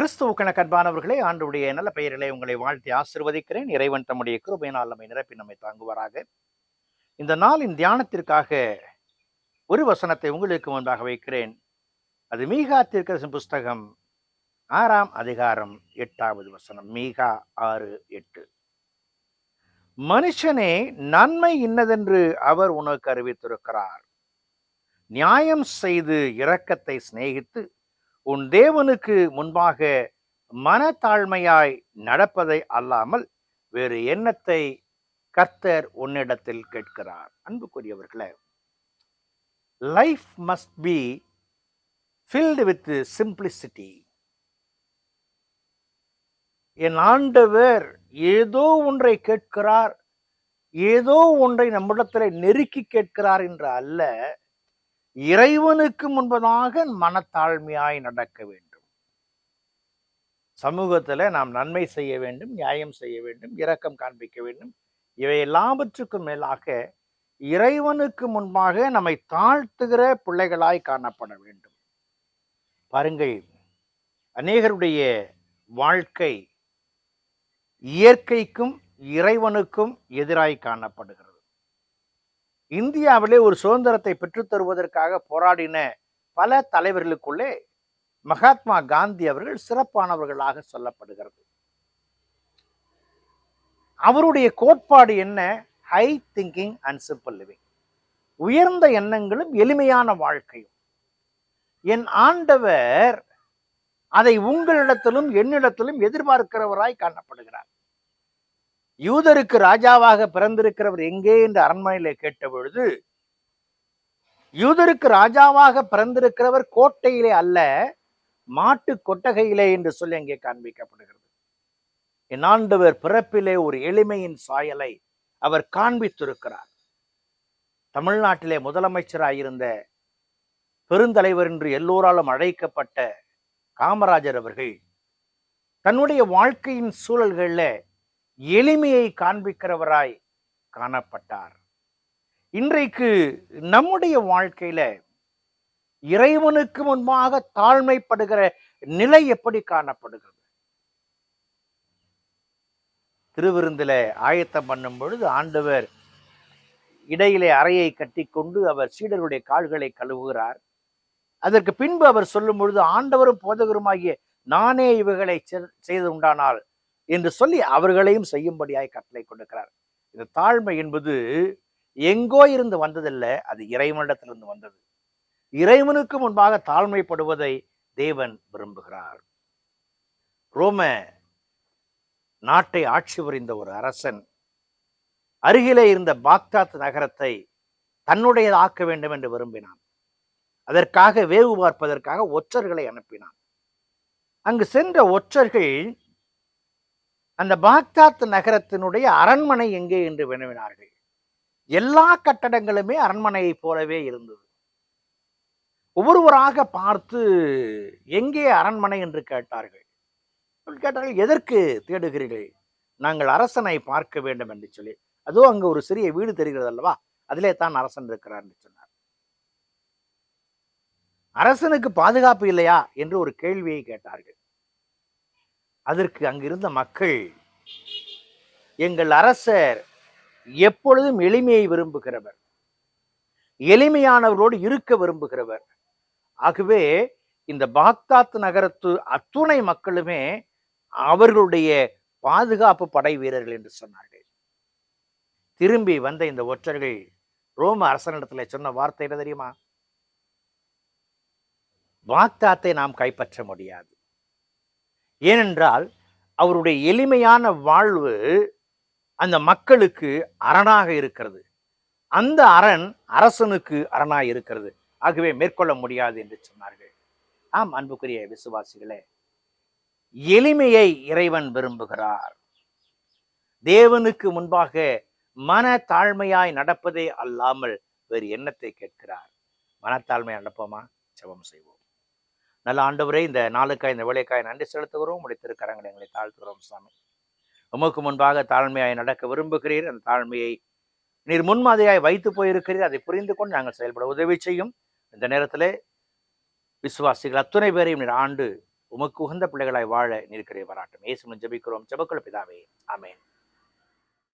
கிறிஸ்துவுக்கு கண்பானவர்களே ஆண்டுடைய நல்ல பெயரிலே உங்களை வாழ்த்தி ஆசிர்வதிக்கிறேன். இறைவன் தம்முடைய கிருபையினால் நம்மை நிரப்பி நம்மை தாங்குவாராக. இந்த நாளின் தியானத்திற்காக ஒரு வசனத்தை உங்களுக்கு முன்பாக வைக்கிறேன். அது மீகா தீர்க்கதரிசன புஸ்தகம் ஆறாம் அதிகாரம் எட்டாவது வசனம். மீகா ஆறு எட்டு. மனுஷனே நன்மை இன்னதென்று அவர் உனக்கு அறிவித்திருக்கிறார். நியாயம் செய்து இரக்கத்தை சிநேகித்து உன் தேவனுக்கு முன்பாக மனத்தாழ்மையாய் நடப்பதை அல்லாமல் வேறு எண்ணத்தை கர்த்தர் உன்னிடத்தில் கேட்கிறார். அன்புக்குரியவர்களே life must be filled with simplicity என் ஆண்டவர் ஏதோ ஒன்றை கேட்கிறார் ஏதோ ஒன்றை நம்மிடத்தில் நெருக்கி கேட்கிறார் என்று அல்ல இறைவனுக்கு முன்பதாக மனத்தாழ்மையாய் நடக்க வேண்டும். சமூகத்தில் நாம் நன்மை செய்ய வேண்டும் நியாயம் செய்ய வேண்டும் இரக்கம் காண்பிக்க வேண்டும். இவை எல்லாவற்றுக்கும் மேலாக இறைவனுக்கு முன்பாக நம்மை தாழ்த்துகிற பிள்ளைகளாய் காணப்பட வேண்டும். பாருங்கள் அநேகருடைய வாழ்க்கை இயற்கைக்கும் இறைவனுக்கும் எதிராய் காணப்படுகிறது. இந்தியாவிலே ஒரு சுதந்திரத்தை பெற்றுத்தருவதற்காக போராடின பல தலைவர்களுக்குள்ளே மகாத்மா காந்தி அவர்கள் சிறப்பானவர்களாக சொல்லப்படுகிறது. அவருடைய கோட்பாடு என்ன? High thinking and simple living உயர்ந்த எண்ணங்களும் எளிமையான வாழ்க்கையும். என் ஆண்டவர் அதை உங்களிடத்திலும் என்னிடத்திலும் எதிர்பார்க்கிறவராய் காணப்படுகிறார். யூதருக்கு ராஜாவாக பிறந்திருக்கிறவர் எங்கே என்று அரண்மனையிலே கேட்ட பொழுது யூதருக்கு ராஜாவாக பிறந்திருக்கிறவர் கோட்டையிலே அல்ல மாட்டு கொட்டகையிலே என்று சொல்லி அங்கே காண்பிக்கப்படுகிறது. என் ஆண்டவர் பிறப்பிலே ஒரு எளிமையின் சாயலை அவர் காண்பித்திருக்கிறார். தமிழ்நாட்டிலே முதலமைச்சராயிருந்த பெருந்தலைவர் என்று எல்லோராலும் அழைக்கப்பட்ட காமராஜர் அவர்கள் தன்னுடைய வாழ்க்கையின் சூழல்களில் எளிமையை காண்பிக்கிறவராய் காணப்பட்டார். இன்றைக்கு நம்முடைய வாழ்க்கையில இறைவனுக்கு முன்பாக தாழ்மைப்படுகிற நிலை எப்படி காணப்படுகிறது? திருவிருந்தில ஆயத்தம் பண்ணும் பொழுது ஆண்டவர் இடையிலே அறையை கட்டிக்கொண்டு அவர் சீடருடைய கால்களை கழுவுகிறார். அதற்கு பின்பு அவர் சொல்லும் பொழுது ஆண்டவரும் போதகருமாகிய நானே இவைகளை செய்து உண்டானால் என்று சொல்லி அவர்களையும் செய்யும்படியாய் கட்டளை கொடுக்கிறார். இந்த தாழ்மை என்பது எங்கோ இருந்து வந்ததில்ல அது இறைவனிடத்திலிருந்து வந்தது. இறைவனுக்கு முன்பாக தாழ்மைப்படுவதை தேவன் விரும்புகிறார். ரோம நாட்டை ஆட்சி புரிந்த ஒரு அரசன் அருகிலே இருந்த பாக்தாத் நகரத்தை தன்னுடையதாக்க வேண்டும் என்று விரும்பினான். அதற்காக வேவு பார்ப்பதற்காக ஒற்றர்களை அனுப்பினான். அங்கு சென்ற ஒற்றர்கள் அந்த பாக்தாத் நகரத்தினுடைய அரண்மனை எங்கே என்று வினவினார்கள். எல்லா கட்டடங்களுமே அரண்மனையைப் போலவே இருந்தது. ஒவ்வொருவராக பார்த்து எங்கே அரண்மனை? என்று கேட்டார்கள். கேட்டார்கள் எதற்கு தேடுகிறீர்கள்? நாங்கள் அரசனை பார்க்க வேண்டும் என்று சொல்லி. அதோ அங்கு ஒரு சிறிய வீடு தெரிகிறது அல்லவா? அதிலே தான் அரசன் இருக்கிறார் என்று சொன்னார். அரசனுக்கு பாதுகாப்பு இல்லையா? என்று ஒரு கேள்வியை கேட்டார்கள். அதற்கு அங்கிருந்த மக்கள் எங்கள் அரசர் எப்பொழுதும் எளிமையை விரும்புகிறவர். எளிமையானவரோடு இருக்க விரும்புகிறவர். ஆகவே இந்த பாக்தாத் நகரத்து அத்துணை மக்களுமே அவர்களுடைய பாதுகாப்பு படை வீரர்கள் என்று சொன்னார்கள். திரும்பி வந்த இந்த ஒற்றர்கள் ரோம அரசனிடத்துல சொன்ன வார்த்தை என்ன தெரியுமா? பாக்தாத்தை நாம் கைப்பற்ற முடியாது. ஏனென்றால் அவருடைய எளிமையான வாழ்வு அந்த மக்களுக்கு அரணாக இருக்கிறது. அந்த அரண் அரசனுக்கு அரணாக இருக்கிறது. ஆகவே மேற்கொள்ள முடியாது என்று சொன்னார்கள். ஆம் அன்புக்குரிய விசுவாசிகளே எளிமையை இறைவன் விரும்புகிறார். தேவனுக்கு முன்பாக மன தாழ்மையாய் நடப்பதே அல்லாமல் வேறு எண்ணத்தை கேட்கிறார். மனத்தாழ்மை நடப்போமா? ஜெபம் செய்வோம். நல்ல ஆண்டவரே இந்த நாளுக்காய் இந்த வேலைக்காய் நன்றி செலுத்துகிறோம். முடித்திருக்கிறங்களை எங்களை தாழ்த்துகிறோம் சாமி. உமக்கு முன்பாக தாழ்மையாய் நடக்க விரும்புகிறீர். அந்த தாழ்மையை நீர் முன்மாதிரியாய் வைத்து போயிருக்கிறீர். அதை புரிந்து கொண்டு நாங்கள் செயல்பட உதவி செய்யும். இந்த நேரத்திலே விசுவாசிகள் அத்துணை பேரையும் நீர் ஆண்டு உமக்கு உகந்த பிள்ளைகளாய் வாழ நிற்கிறே வராட்டும் ஏசுமன் ஜெபிக்கிறோம். ஜெபக்குள்ள பிதாவே. ஆமென்.